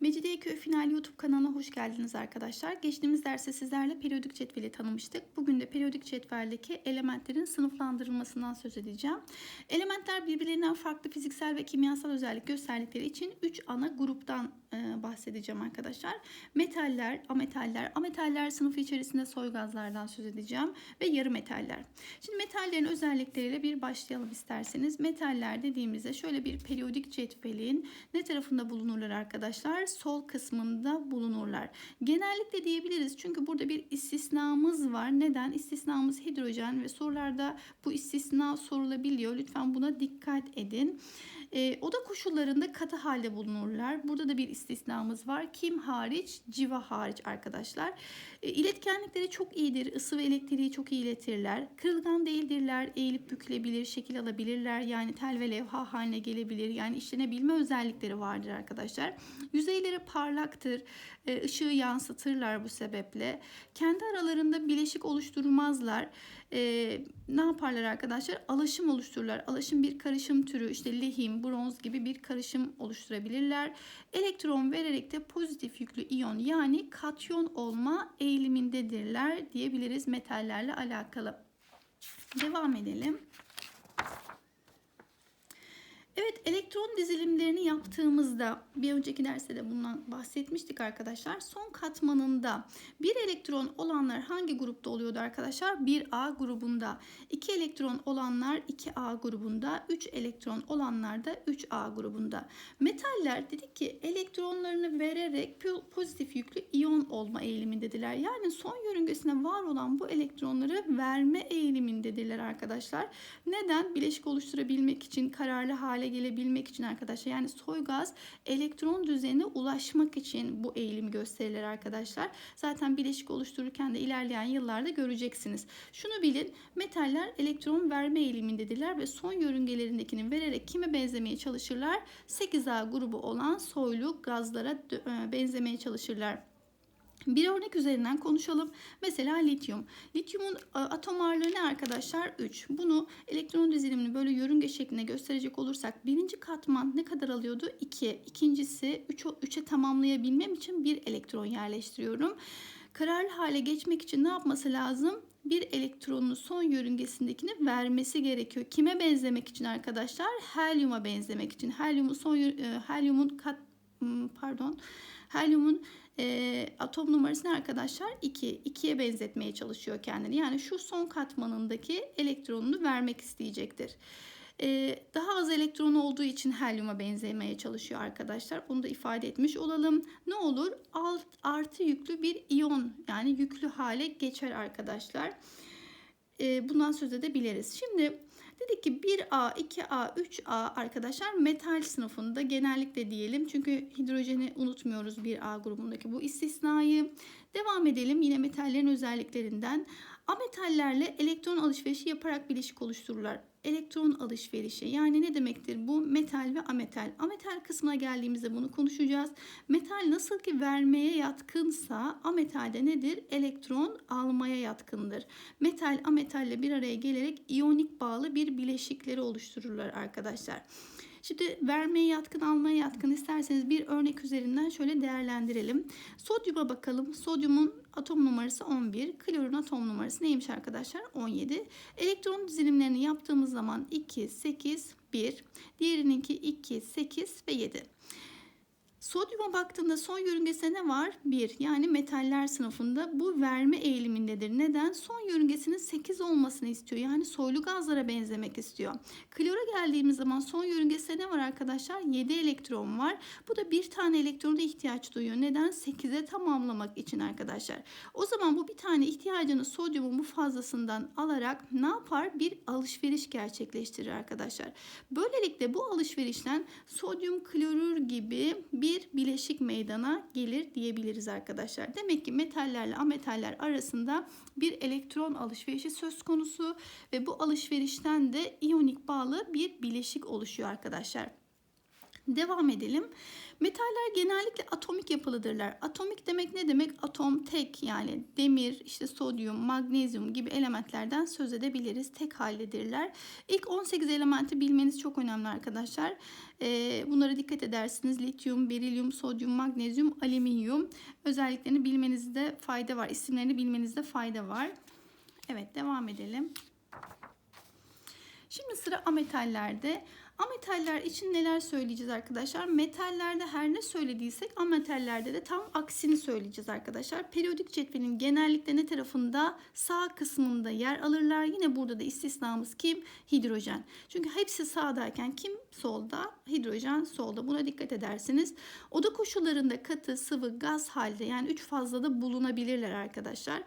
Mecidiyeköy Final YouTube kanalına hoş geldiniz arkadaşlar. Geçtiğimiz derste sizlerle periyodik cetveli tanımıştık. Bugün de periyodik cetveldeki elementlerin sınıflandırılmasından söz edeceğim. Elementler birbirlerinden farklı fiziksel ve kimyasal özellik gösterdikleri için 3 ana gruptan e, bahsedeceğim arkadaşlar. Metaller, ametaller, ametaller sınıfı içerisinde soy gazlardan söz edeceğim ve yarı metaller. Şimdi metallerin özellikleriyle bir başlayalım isterseniz. Metaller dediğimizde şöyle bir periyodik cetvelin ne tarafında bulunurlar arkadaşlar? Sol kısmında bulunurlar. Genellikle diyebiliriz çünkü burada bir istisnamız var. Neden? İstisnamız hidrojen ve sorularda bu istisna sorulabiliyor. Lütfen buna dikkat edin. E, oda koşullarında katı halde bulunurlar. Burada da bir istisnamız var. Kim hariç? Civa hariç arkadaşlar. E, iletkenlikleri çok iyidir. Isı ve elektriği çok iyi iletirler. Kırılgan değildirler. Eğilip bükülebilir, şekil alabilirler. Yani tel ve levha haline gelebilir. Yani işlenebilme özellikleri vardır arkadaşlar. Yüzeyleri parlaktır. E, ışığı yansıtırlar bu sebeple. Kendi aralarında bileşik oluşturmazlar. E, ne yaparlar arkadaşlar? Alaşım oluştururlar. Alaşım bir karışım türü. İşte lehim, bronz gibi bir karışım oluşturabilirler. Elektron vererek de pozitif yüklü iyon yani katyon olma eğilimindedirler diyebiliriz metallerle alakalı. Devam edelim. Evet elektron dizilimlerini yaptığımızda bir önceki derste de bundan bahsetmiştik arkadaşlar. Son katmanında bir elektron olanlar hangi grupta oluyordu arkadaşlar? 1A grubunda. 2 elektron olanlar 2A grubunda. 3 elektron olanlar da 3A grubunda. Metaller dedik ki elektronlarını vererek pozitif yüklü iyon olma eğilimindedirler. Yani son yörüngesine var olan bu elektronları verme eğilimindedirler arkadaşlar. Neden? Bileşik oluşturabilmek için kararlı hale gelebilmek için arkadaşlar yani soy gaz elektron düzeyine ulaşmak için bu eğilim gösterilir arkadaşlar. Zaten bileşik oluştururken de ilerleyen yıllarda göreceksiniz. Şunu bilin metaller elektron verme eğilimindedirler ve son yörüngelerindekini vererek kime benzemeye çalışırlar? 8A grubu olan soylu gazlara benzemeye çalışırlar. Bir örnek üzerinden konuşalım. Mesela lityum. Lityumun e, atom ağırlığı ne arkadaşlar? 3. Bunu elektron dizilimini böyle yörünge şeklinde gösterecek olursak birinci katman ne kadar alıyordu? 2. İkincisi 3'e 3'e tamamlayabilmem için bir elektron yerleştiriyorum. Kararlı hale geçmek için ne yapması lazım? bir elektronun son yörüngesindekini vermesi gerekiyor. Kime benzemek için arkadaşlar? Helyuma benzemek için. Helyumun son e, helyumun kat pardon. Helyumun e, atom numarası ne arkadaşlar? 2. 2'ye benzetmeye çalışıyor kendini. Yani şu son katmanındaki elektronunu vermek isteyecektir. E, daha az elektron olduğu için helyuma benzemeye çalışıyor arkadaşlar. Bunu da ifade etmiş olalım. Ne olur? Alt, artı yüklü bir iyon yani yüklü hale geçer arkadaşlar. E, bundan söz edebiliriz. Şimdi Dedik ki 1A, 2A, 3A arkadaşlar metal sınıfında genellikle diyelim. Çünkü hidrojeni unutmuyoruz 1A grubundaki bu istisnayı. Devam edelim yine metallerin özelliklerinden. Ametallerle elektron alışverişi yaparak bileşik oluştururlar elektron alışverişi. Yani ne demektir bu? Metal ve ametal. Ametal kısmına geldiğimizde bunu konuşacağız. Metal nasıl ki vermeye yatkınsa ametalde nedir? Elektron almaya yatkındır. Metal ametalle bir araya gelerek iyonik bağlı bir bileşikleri oluştururlar arkadaşlar. Şimdi vermeye yatkın, almaya yatkın isterseniz bir örnek üzerinden şöyle değerlendirelim. Sodyuma bakalım. Sodyumun atom numarası 11. Klorun atom numarası neymiş arkadaşlar? 17. Elektron dizilimlerini yaptığımız zaman 2, 8, 1. Diğerininki 2, 8 ve 7. Sodyuma baktığında son yörüngesinde ne var? 1 yani metaller sınıfında bu verme eğilimindedir. Neden? Son yörüngesinin 8 olmasını istiyor. Yani soylu gazlara benzemek istiyor. Klora geldiğimiz zaman son yörüngesinde ne var arkadaşlar? 7 elektron var. Bu da bir tane elektrona ihtiyaç duyuyor. Neden? 8'e tamamlamak için arkadaşlar. O zaman bu bir tane ihtiyacını sodyumun bu fazlasından alarak ne yapar? Bir alışveriş gerçekleştirir arkadaşlar. Böylelikle bu alışverişten sodyum klorür gibi bir bir bileşik meydana gelir diyebiliriz arkadaşlar. Demek ki metallerle ametaller arasında bir elektron alışverişi söz konusu ve bu alışverişten de iyonik bağlı bir bileşik oluşuyor arkadaşlar. Devam edelim. Metaller genellikle atomik yapılıdırlar. Atomik demek ne demek? Atom tek yani demir, işte sodyum, magnezyum gibi elementlerden söz edebiliriz. Tek haldedirler. İlk 18 elementi bilmeniz çok önemli arkadaşlar. Ee, bunlara dikkat edersiniz. Lityum, berilyum, sodyum, magnezyum, alüminyum özelliklerini bilmenizde fayda var. İsimlerini bilmenizde fayda var. Evet devam edelim. Şimdi sıra ametallerde. Ametaller için neler söyleyeceğiz arkadaşlar? Metallerde her ne söylediysek ametallerde de tam aksini söyleyeceğiz arkadaşlar. Periyodik cetvelin genellikle ne tarafında? Sağ kısmında yer alırlar. Yine burada da istisnamız kim? Hidrojen. Çünkü hepsi sağdayken kim solda? Hidrojen solda. Buna dikkat edersiniz. Oda koşullarında katı, sıvı, gaz halde yani üç fazla da bulunabilirler arkadaşlar.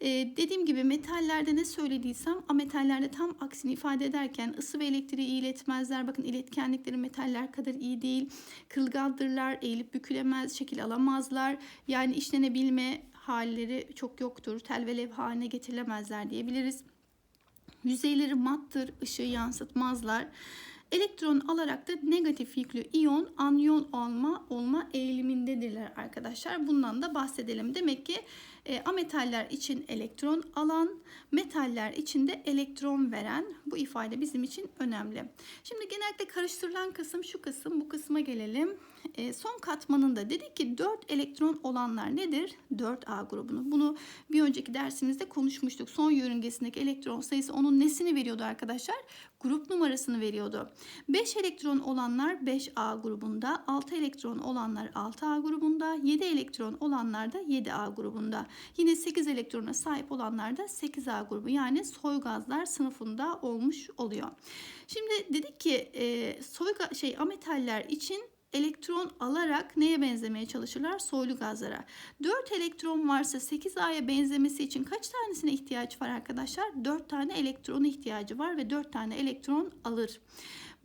Ee, dediğim gibi metallerde ne söylediysem ametallerde tam aksini ifade ederken ısı ve elektriği iletmezler. İletkenlikleri metaller kadar iyi değil. Kırılgandırlar, eğilip bükülemez, şekil alamazlar. Yani işlenebilme halleri çok yoktur. Tel ve levha haline getirilemezler diyebiliriz. Yüzeyleri mattır, ışığı yansıtmazlar. Elektron alarak da negatif yüklü iyon anyon olma olma eğilimindedirler arkadaşlar. Bundan da bahsedelim. Demek ki e, ametaller için elektron alan, metaller için de elektron veren bu ifade bizim için önemli. Şimdi genellikle karıştırılan kısım şu kısım. Bu kısma gelelim. E, son katmanında dedik ki 4 elektron olanlar nedir? 4A grubunu. Bunu bir önceki dersimizde konuşmuştuk. Son yörüngesindeki elektron sayısı onun nesini veriyordu arkadaşlar? Grup numarasını veriyordu. 5 elektron olanlar 5A grubunda, 6 elektron olanlar 6A grubunda, 7 elektron olanlar da 7A grubunda. Yine 8 elektrona sahip olanlar da 8A grubu yani soy gazlar sınıfında olmuş oluyor. Şimdi dedik ki e, soy şey ametaller için elektron alarak neye benzemeye çalışırlar? Soylu gazlara. 4 elektron varsa 8A'ya benzemesi için kaç tanesine ihtiyaç var arkadaşlar? 4 tane elektrona ihtiyacı var ve 4 tane elektron alır.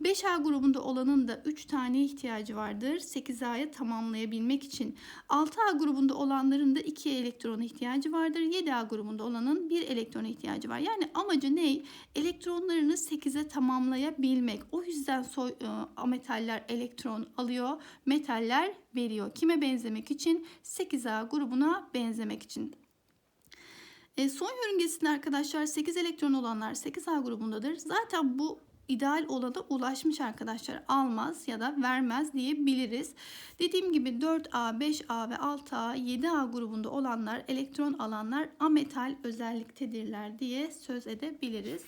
5A grubunda olanın da 3 tane ihtiyacı vardır 8A'ya tamamlayabilmek için. 6A grubunda olanların da 2 elektrona ihtiyacı vardır. 7A grubunda olanın 1 elektrona ihtiyacı var. Yani amacı ne? Elektronlarını 8'e tamamlayabilmek. O yüzden soy, e, ametaller elektron alıyor, metaller veriyor. Kime benzemek için? 8A grubuna benzemek için. E, son yörüngesinde arkadaşlar 8 elektron olanlar 8A grubundadır. Zaten bu ideal olana ulaşmış arkadaşlar almaz ya da vermez diyebiliriz. Dediğim gibi 4A, 5A ve 6A, 7A grubunda olanlar elektron alanlar ametal özelliktedirler diye söz edebiliriz.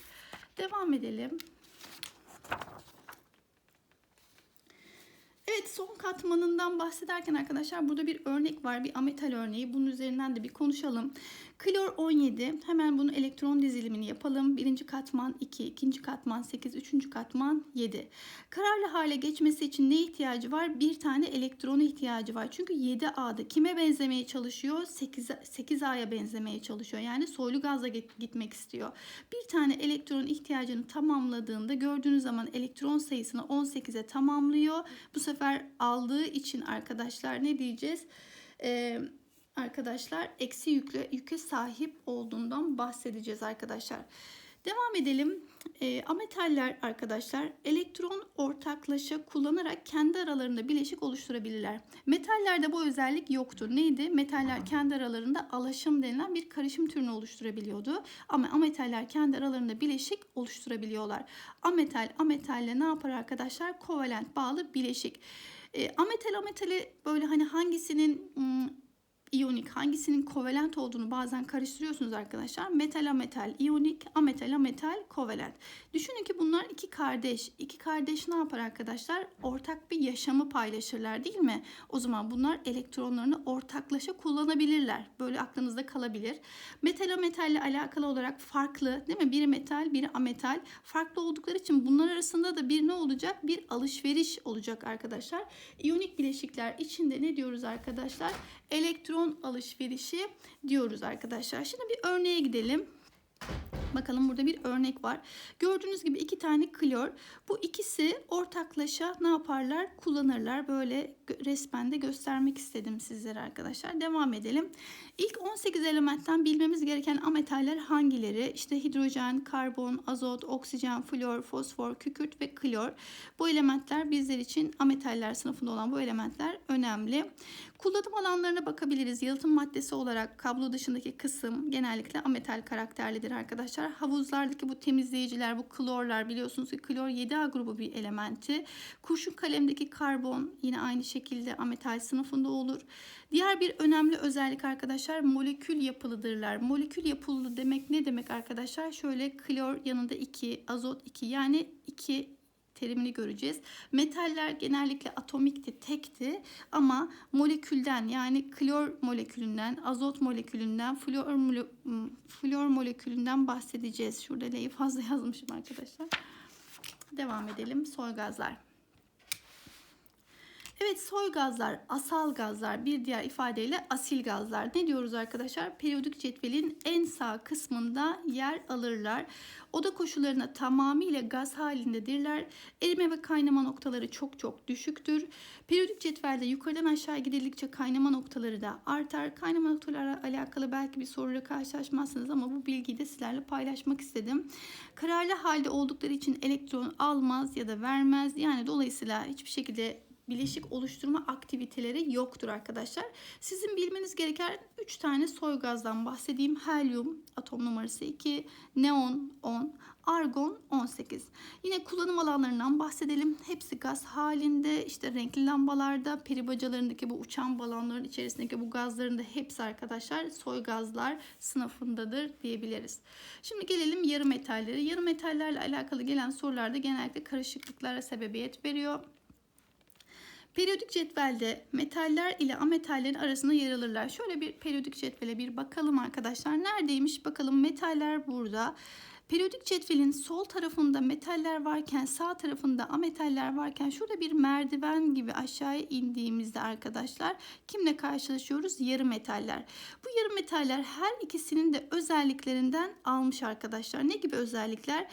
Devam edelim. Evet son katmanından bahsederken arkadaşlar burada bir örnek var. Bir ametal örneği. Bunun üzerinden de bir konuşalım. Klor 17. Hemen bunu elektron dizilimini yapalım. Birinci katman 2, ikinci katman 8, üçüncü katman 7. Kararlı hale geçmesi için ne ihtiyacı var? Bir tane elektrona ihtiyacı var. Çünkü 7A'da kime benzemeye çalışıyor? 8, 8A'ya benzemeye çalışıyor. Yani soylu gazla gitmek istiyor. Bir tane elektron ihtiyacını tamamladığında gördüğünüz zaman elektron sayısını 18'e tamamlıyor. Bu sefer aldığı için arkadaşlar ne diyeceğiz? Eee arkadaşlar eksi yükle, yüke sahip olduğundan bahsedeceğiz arkadaşlar. Devam edelim. E, ametaller arkadaşlar elektron ortaklaşa kullanarak kendi aralarında bileşik oluşturabilirler. Metallerde bu özellik yoktur. Neydi? Metaller kendi aralarında alaşım denilen bir karışım türünü oluşturabiliyordu. Ama ametaller kendi aralarında bileşik oluşturabiliyorlar. Ametal ametalle ne yapar arkadaşlar? Kovalent bağlı bileşik. E, ametal ametali böyle hani hangisinin iyonik hangisinin kovalent olduğunu bazen karıştırıyorsunuz arkadaşlar. Metal ametal iyonik, ametal ametal kovalent. Düşünün ki bunlar iki kardeş. İki kardeş ne yapar arkadaşlar? Ortak bir yaşamı paylaşırlar değil mi? O zaman bunlar elektronlarını ortaklaşa kullanabilirler. Böyle aklınızda kalabilir. Metal ametal ile alakalı olarak farklı değil mi? Biri metal, biri ametal. Farklı oldukları için bunlar arasında da bir ne olacak? Bir alışveriş olacak arkadaşlar. İyonik bileşikler içinde ne diyoruz arkadaşlar? Elektron alışverişi diyoruz arkadaşlar. Şimdi bir örneğe gidelim. Bakalım burada bir örnek var. Gördüğünüz gibi iki tane klor. Bu ikisi ortaklaşa ne yaparlar? Kullanırlar. Böyle resmen de göstermek istedim sizlere arkadaşlar. Devam edelim. İlk 18 elementten bilmemiz gereken ametaller hangileri? İşte hidrojen, karbon, azot, oksijen, flor, fosfor, kükürt ve klor. Bu elementler bizler için ametaller sınıfında olan bu elementler önemli. Kullanım alanlarına bakabiliriz. Yalıtım maddesi olarak kablo dışındaki kısım genellikle ametal karakterlidir arkadaşlar. Havuzlardaki bu temizleyiciler, bu klorlar biliyorsunuz ki klor 7A grubu bir elementi. Kurşun kalemdeki karbon yine aynı şekilde ametal sınıfında olur. Diğer bir önemli özellik arkadaşlar molekül yapılıdırlar. Molekül yapılı demek ne demek arkadaşlar? Şöyle klor yanında 2, azot 2 yani 2 terimini göreceğiz. Metaller genellikle atomikti, tekti ama molekülden yani klor molekülünden, azot molekülünden, flor, flor molekülünden bahsedeceğiz. Şurada L'yi fazla yazmışım arkadaşlar. Devam edelim. Soy gazlar. Evet soy gazlar, asal gazlar, bir diğer ifadeyle asil gazlar. Ne diyoruz arkadaşlar? Periyodik cetvelin en sağ kısmında yer alırlar. Oda koşullarına tamamıyla gaz halindedirler. Erime ve kaynama noktaları çok çok düşüktür. Periyodik cetvelde yukarıdan aşağı gidildikçe kaynama noktaları da artar. Kaynama noktalarla alakalı belki bir soruyla karşılaşmazsınız ama bu bilgiyi de sizlerle paylaşmak istedim. Kararlı halde oldukları için elektron almaz ya da vermez. Yani dolayısıyla hiçbir şekilde bileşik oluşturma aktiviteleri yoktur arkadaşlar. Sizin bilmeniz gereken 3 tane soy gazdan bahsedeyim. Helyum atom numarası 2, neon 10, argon 18. Yine kullanım alanlarından bahsedelim. Hepsi gaz halinde. İşte renkli lambalarda, peri bacalarındaki bu uçan balonların içerisindeki bu gazların da hepsi arkadaşlar soy gazlar sınıfındadır diyebiliriz. Şimdi gelelim yarı metallere. Yarı metallerle alakalı gelen sorularda genellikle karışıklıklara sebebiyet veriyor. Periyodik cetvelde metaller ile ametallerin arasında yer alırlar. Şöyle bir periyodik cetvele bir bakalım arkadaşlar. Neredeymiş bakalım metaller burada. Periyodik cetvelin sol tarafında metaller varken sağ tarafında ametaller varken şurada bir merdiven gibi aşağıya indiğimizde arkadaşlar kimle karşılaşıyoruz? Yarı metaller. Bu yarı metaller her ikisinin de özelliklerinden almış arkadaşlar. Ne gibi özellikler?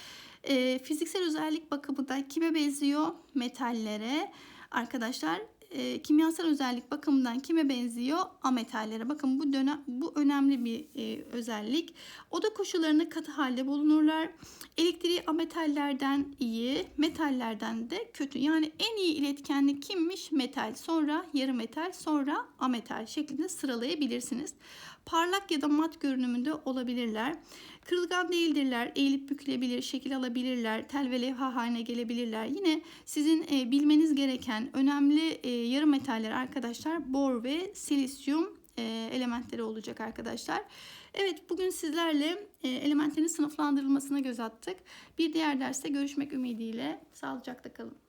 Ee, fiziksel özellik bakımından kime benziyor? Metallere arkadaşlar e, kimyasal özellik bakımından kime benziyor? Ametallere. Bakın bu dönem bu önemli bir e, özellik. Oda koşullarında katı halde bulunurlar. Elektriği ametallerden iyi, metallerden de kötü. Yani en iyi iletkenlik kimmiş? Metal. Sonra yarı metal, sonra ametal şeklinde sıralayabilirsiniz. Parlak ya da mat görünümünde olabilirler. Kırılgan değildirler, eğilip bükülebilir, şekil alabilirler, tel ve levha haline gelebilirler. Yine sizin e, bilmeniz gereken önemli e, yarı metaller arkadaşlar bor ve silisyum e, elementleri olacak arkadaşlar. Evet bugün sizlerle e, elementlerin sınıflandırılmasına göz attık. Bir diğer derste görüşmek ümidiyle sağlıcakla kalın.